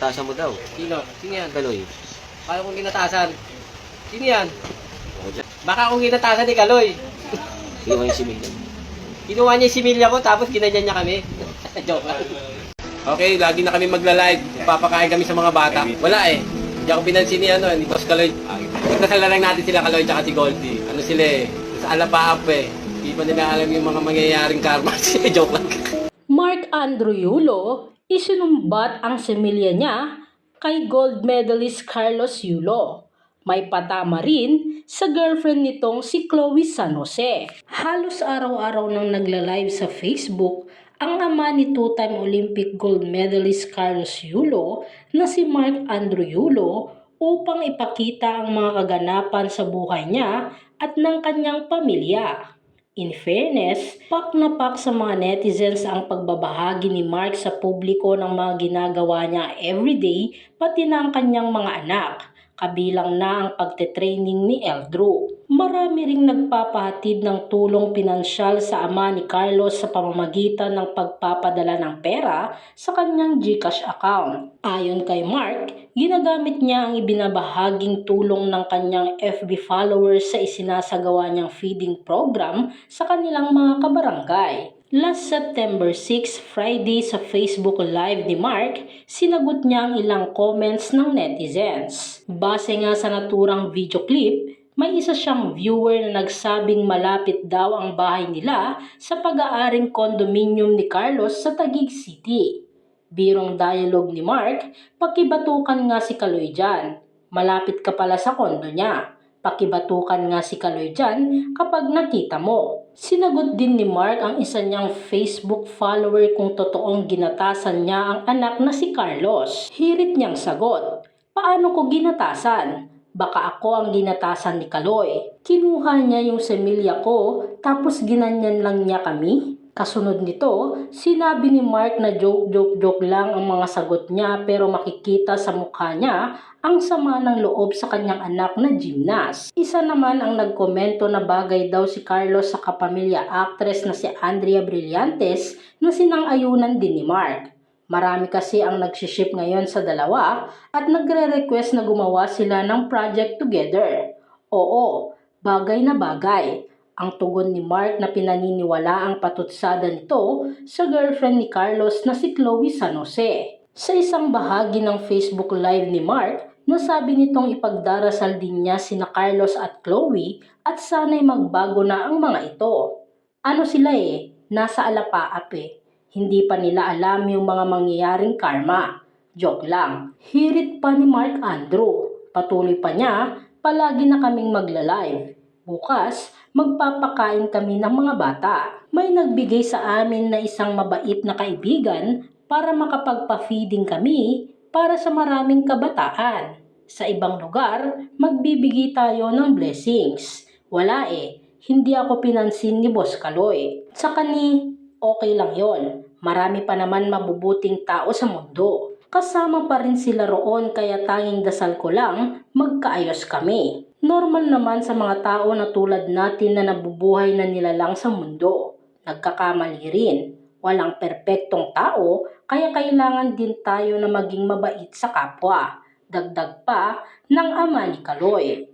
Tinatasan mo daw. Sino? Sino yan? Kaloy. Paano kong ginatasan? Sino yan? Ako dyan. Baka akong ginatasan ni Kaloy. Kinuha yung similya. Kinuha niya yung similya ko tapos ginanyan niya kami. Joke lang. Okay, lagi na kami magla-live. Papakain kami sa mga bata. Wala eh. Hindi ako pinansin ni ano, ni Boss Kaloy. Nagdasala lang natin sila Kaloy tsaka si Goldie. Ano sila eh. Sa alapaap eh. Hindi pa nila alam yung mga mangyayaring karma. Joke lang. Mark Andrew Yulo, isinumbat ang semilya niya kay gold medalist Carlos Yulo. May patama rin sa girlfriend nitong si Chloe San Jose. Halos araw-araw nang nagla-live sa Facebook ang ama ni two-time Olympic gold medalist Carlos Yulo na si Mark Andrew Yulo upang ipakita ang mga kaganapan sa buhay niya at ng kanyang pamilya. In fairness, pak na pak sa mga netizens ang pagbabahagi ni Mark sa publiko ng mga ginagawa niya everyday pati na ang kanyang mga anak, kabilang na ang pagte-training ni Eldrew. Marami ring nagpapahatid ng tulong pinansyal sa ama ni Carlos sa pamamagitan ng pagpapadala ng pera sa kanyang GCash account. Ayon kay Mark, ginagamit niya ang ibinabahaging tulong ng kanyang FB followers sa isinasagawa niyang feeding program sa kanilang mga kabarangay. Last September 6, Friday sa Facebook Live ni Mark, sinagot niya ang ilang comments ng netizens. Base nga sa naturang video clip, may isa siyang viewer na nagsabing malapit daw ang bahay nila sa pag-aaring condominium ni Carlos sa Taguig City. Birong dialogue ni Mark, pakibatukan nga si Kaloy dyan. Malapit ka pala sa kondo niya. Pakibatukan nga si Kaloy dyan kapag nakita mo. Sinagot din ni Mark ang isa niyang Facebook follower kung totoong ginatasan niya ang anak na si Carlos. Hirit niyang sagot, Paano ko ginatasan? Baka ako ang ginatasan ni Kaloy. Kinuha niya yung semilya ko tapos ginanyan lang niya kami. Kasunod nito, sinabi ni Mark na joke-joke-joke lang ang mga sagot niya pero makikita sa mukha niya ang sama ng loob sa kanyang anak na gymnast. Isa naman ang nagkomento na bagay daw si Carlos sa kapamilya actress na si Andrea Brillantes na sinang-ayunan din ni Mark. Marami kasi ang nagsiship ngayon sa dalawa at nagre-request na gumawa sila ng project together. Oo, bagay na bagay. Ang tugon ni Mark na pinaniniwala ang patutsada nito sa girlfriend ni Carlos na si Chloe San Jose. Sa isang bahagi ng Facebook Live ni Mark, nasabi nitong ipagdarasal din niya sina Carlos at Chloe at sana'y magbago na ang mga ito. Ano sila eh, nasa alapaap eh. Hindi pa nila alam yung mga mangyayaring karma. Joke lang. Hirit pa ni Mark Andrew. Patuloy pa niya, palagi na kaming magla-live. Bukas, magpapakain kami ng mga bata. May nagbigay sa amin na isang mabait na kaibigan para makapagpa-feeding kami para sa maraming kabataan. Sa ibang lugar, magbibigay tayo ng blessings. Wala eh, hindi ako pinansin ni Boss Kaloy. Sa kani, okay lang yon. Marami pa naman mabubuting tao sa mundo. Kasama pa rin sila roon kaya tanging dasal ko lang, magkaayos kami. Normal naman sa mga tao na tulad natin na nabubuhay na nilalang sa mundo. Nagkakamali rin. Walang perpektong tao, kaya kailangan din tayo na maging mabait sa kapwa. Dagdag pa ng ama ni Kaloy.